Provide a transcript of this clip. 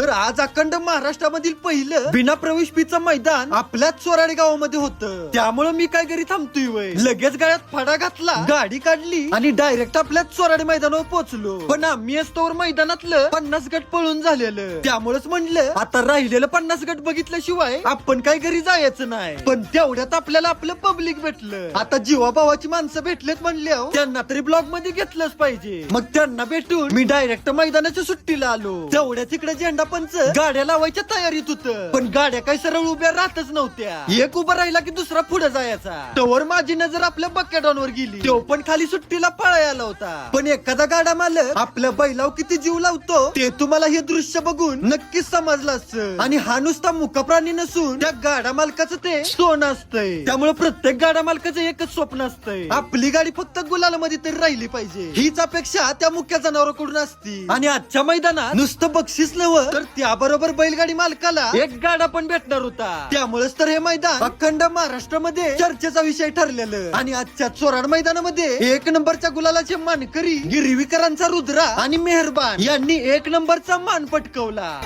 तर आज अखंड महाराष्ट्रामधील पहिलं बिना प्रवेश पीचं मैदान आपल्याच चोराडे गावामध्ये होतं. त्यामुळे मी काय घरी थांबतोय वय. लगेच गाड्यात फडा घातला गाडी काढली आणि डायरेक्ट आपल्याच चोराडे मैदानावर पोहोचलो. पण आम्ही असतोवर मैदानातलं पन्नास गट पळून झालेलं. त्यामुळेच म्हणलं आता राहिलेलं पन्नास गट बघितल्याशिवाय आपण काय घरी जायचं नाही. पण तेवढ्यात आपल्याला आपलं पब्लिक भेटलं. आता जीवाभावाची माणसं भेटलेत म्हणले हो. त्यांना तरी ब्लॉगमध्ये घेतलंच पाहिजे. मग त्यांना भेटून मी डायरेक्ट मैदानाच्या सुट्टीला आलो. तेवढ्या तिकडे झेंडा सरपंच? गाड्या लावायच्या तयारीत होत. पण गाड्या काही सरळ उभ्या राहतच नव्हत्या. एक उभा राहिला की दुसरा पुढे जायचा. तवर माझी नजर आपल्या बकेटांवर गेली. तो पण खाली सुट्टीला पळायला होता. पण एखादा गाडा मालक आपल्या बैलाव किती जीव लावतो ते तुम्हाला हे दृश्य बघून नक्कीच समजलं असतं. आणि हा नुसता मुकप्राणी नसून त्या गाडा मालकाचं ते सोन असतंय. त्यामुळे प्रत्येक गाडा मालकाचं एकच स्वप्न असतंय. आपली गाडी फक्त गुलाल मध्ये तरी राहिली पाहिजे. हीच अपेक्षा त्या मुख्य जनावरांकडून असती. आणि आजच्या मैदानात नुसतं बक्षीस नव्हतं तर त्याबरोबर बैलगाडी मालकाला एक गाडा पण भेटणार होता. त्यामुळेच तर हे मैदान अखंड महाराष्ट्रामध्ये चर्चेचा विषय ठरलेलं. आणि आजच्या चोराड मैदानामध्ये एक नंबरच्या गुलालाचे मानकरी गिरवीकरांचा रुद्रा आणि मेहरबान यांनी एक नंबरचा मान पटकवला.